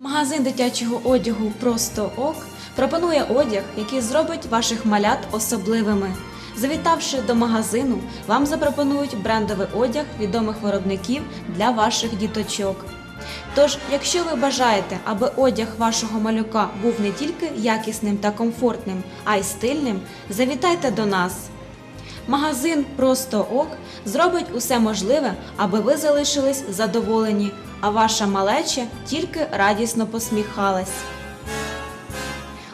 Магазин дитячого одягу Просто ок пропонує одяг, який зробить ваших малят особливими. Завітавши до магазину, вам запропонують брендовий одяг відомих виробників для ваших діточок. Тож, якщо ви бажаєте, аби одяг вашого малюка був не тільки якісним та комфортним, а й стильним, завітайте до нас. Магазин Просто ок зробить усе можливе, аби ви залишились задоволені, а ваша малеча тільки радісно посміхалась.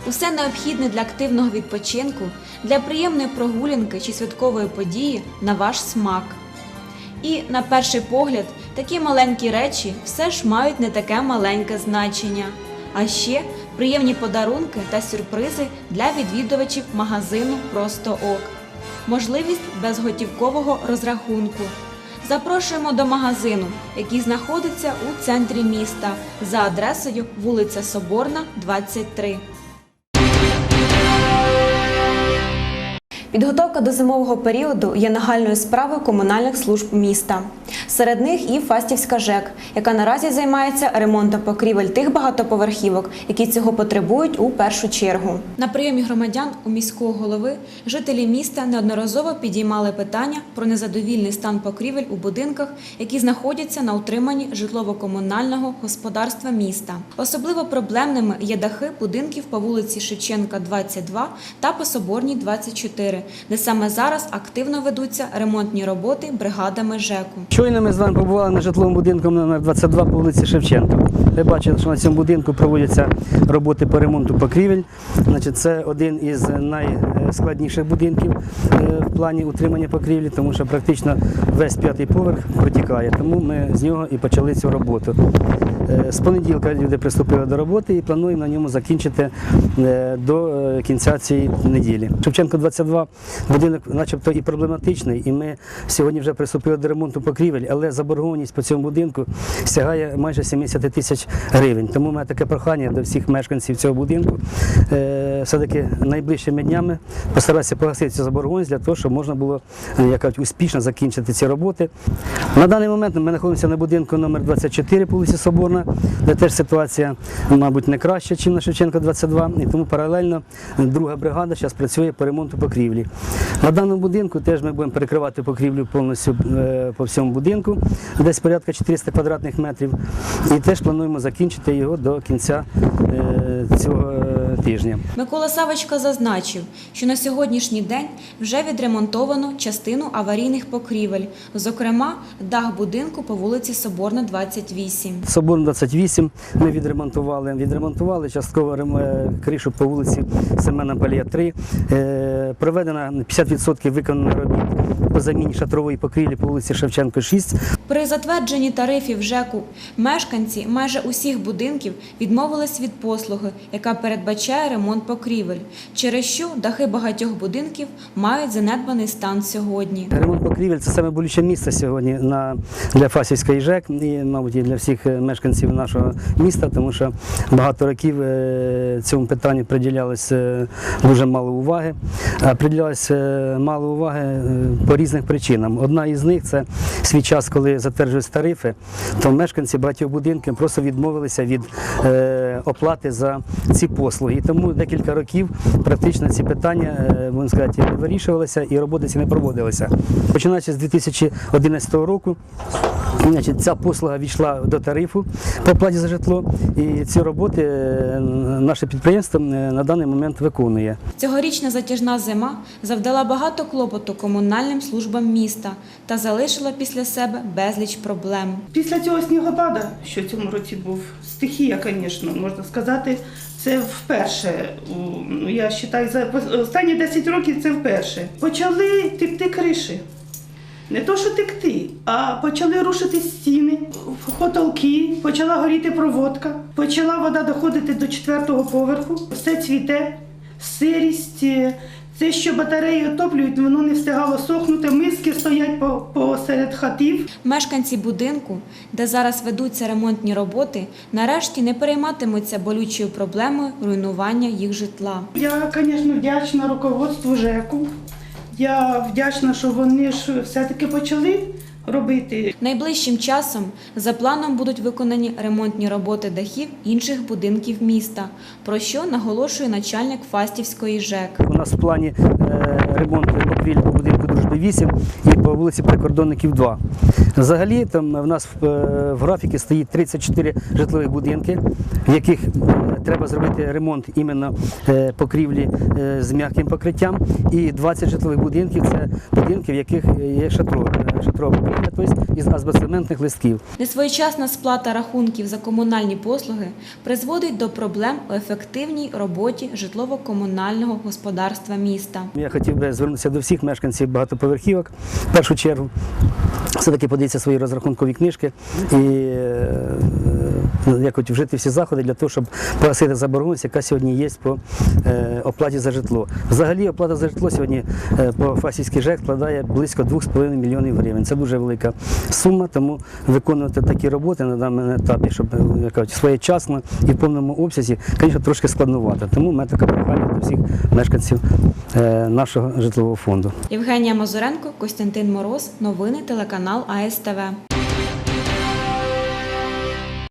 Усе необхідне для активного відпочинку, для приємної прогулянки чи святкової події на ваш смак. І на перший погляд, такі маленькі речі все ж мають не таке маленьке значення. А ще приємні подарунки та сюрпризи для відвідувачів магазину Просто ок. Можливість безготівкового розрахунку. Запрошуємо до магазину, який знаходиться у центрі міста за адресою вулиця Соборна, 23. Підготовка до зимового періоду є нагальною справою комунальних служб міста. Серед них і Фастівська ЖЕК, яка наразі займається ремонтом покрівель тих багатоповерхівок, які цього потребують у першу чергу. На прийомі громадян у міського голови жителі міста неодноразово підіймали питання про незадовільний стан покрівель у будинках, які знаходяться на утриманні житлово-комунального господарства міста. Особливо проблемними є дахи будинків по вулиці Шевченка, 22 та по Соборній, 24, де саме зараз активно ведуться ремонтні роботи бригадами ЖЕКу. Щойно ми з вами побували на житловому будинку номер 22 по вулиці Шевченка. Ви бачили, що на цьому будинку проводяться роботи по ремонту покрівель. Значить, це один із найскладніших будинків е, в плані утримання покрівлі, тому що практично весь п'ятий поверх протікає. Тому ми з нього і почали цю роботу. Е, З понеділка люди приступили до роботи і плануємо на ньому закінчити е, до кінця цієї неділі. Шевченко 22 будинок, начебто, і проблематичний, і ми сьогодні вже приступили до ремонту покрівель, але заборгованість по цьому будинку сягає майже 70 тисяч гривень. Тому у мене таке прохання до всіх мешканців цього будинку. Все-таки найближчими днями постаратися погасити цю заборгованість для того, щоб можна було е, як кажуть, успішно закінчити ці роботи. На даний момент ми знаходимося на будинку номер 24 по вулиці Соборна, де теж ситуація, мабуть, не краща, ніж на Шевченка 22, і тому паралельно друга бригада зараз працює по ремонту покрівлі. На даному будинку теж ми будемо перекривати покрівлю повністю е, по всьому будинку, десь порядка 400 квадратних метрів. І теж плануємо закінчити його до кінця е, цього тижня. Микола Савочка зазначив, що на сьогоднішній день вже відремонтовано частину аварійних покрівель, зокрема дах будинку по вулиці Соборна, 28. Соборна 28 ми відремонтували. Відремонтували частково е, кришу по вулиці Семена Палія 3. Е, Проведено 50% виконано робіт по заміні шатрової покрівлі по вулиці Шевченко 6. При затвердженні тарифів ЖЕКу мешканці майже усіх будинків відмовились від послуги, яка передбачає ремонт покрівель, через що дахи багатьох будинків мають занедбаний стан сьогодні. Ремонт покрівель це саме місце сьогодні для Фасівської ЖЕК і, мабуть, і для всіх е, мешканців нашого міста, тому що багато років е, цьому питанню приділялось е, дуже мало уваги. Е, мало уваги по різних причинам. Одна із них це свій час, коли затверджують тарифи, то мешканці багатьох будинків просто відмовилися від е, оплати за ці послуги. І тому декілька років практично ці питання можна сказати, не вирішувалися і роботи ці не проводилися. Починаючи з 2011 року, значить, ця послуга війшла до тарифу по оплаті за житло, і ці роботи е, наше підприємство е, на даний момент виконує. Цьогорічна затяжна зима завдала багато клопоту комунальним службам міста та залишила після себе безліч проблем. Після цього снігопада, що в цьому році був стихія, звісно, можна сказати, це вперше. ну, Я вважаю, за останні 10 років це вперше. Почали текти криші. Не то, що текти, а почали рушити стіни, потолки, почала горіти проводка, почала вода доходити до четвертого поверху, все цвіте, сирість. е, Це, що батареї отоплюють, воно не встигало сохнути, миски стоять по, посеред хатів. Мешканці будинку, де зараз ведуться ремонтні роботи, нарешті не перейматимуться болючою проблемою руйнування їх житла. Я, звісно, вдячна руководству ЖЕКу. Я вдячна, що вони ж все-таки почали робити. Найближчим часом за планом будуть виконані ремонтні роботи дахів інших будинків міста, про що наголошує начальник Фастівської ЖЕК. У нас в плані е, ремонту покрівель по будинку Дружби 8 і по вулиці Прикордонників 2. Взагалі там в нас в, е, графіки стоїть 34 житлових будинки, в яких треба зробити ремонт іменно е, покрівлі е, з м'яким покриттям. І 20 житлових будинків це будинки, в яких є шатро, е, шатрова покрівля, тобто із азбестцементних листків. Несвоєчасна сплата рахунків за комунальні послуги призводить до проблем у ефективній роботі житлово-комунального господарства міста. Я хотів би звернутися до всіх мешканців багатоповерхівок. В першу чергу все-таки подивіться свої розрахункові книжки і е, як от вжити всі заходи для того, щоб погасити заборгованість, яка сьогодні є по е, оплаті за житло. Взагалі оплата за житло сьогодні е, по Фасівській ЖЕК складає близько 2,5 мільйонів гривень. Це дуже велика сума, тому виконувати такі роботи на даному етапі, щоб е, кажуть, своєчасно і в повному обсязі, звісно, трошки складнувато. Тому ми така прохання до всіх мешканців нашого житлового фонду. Євгенія Мазуренко, Костянтин Мороз. Новини телеканал АСТВ.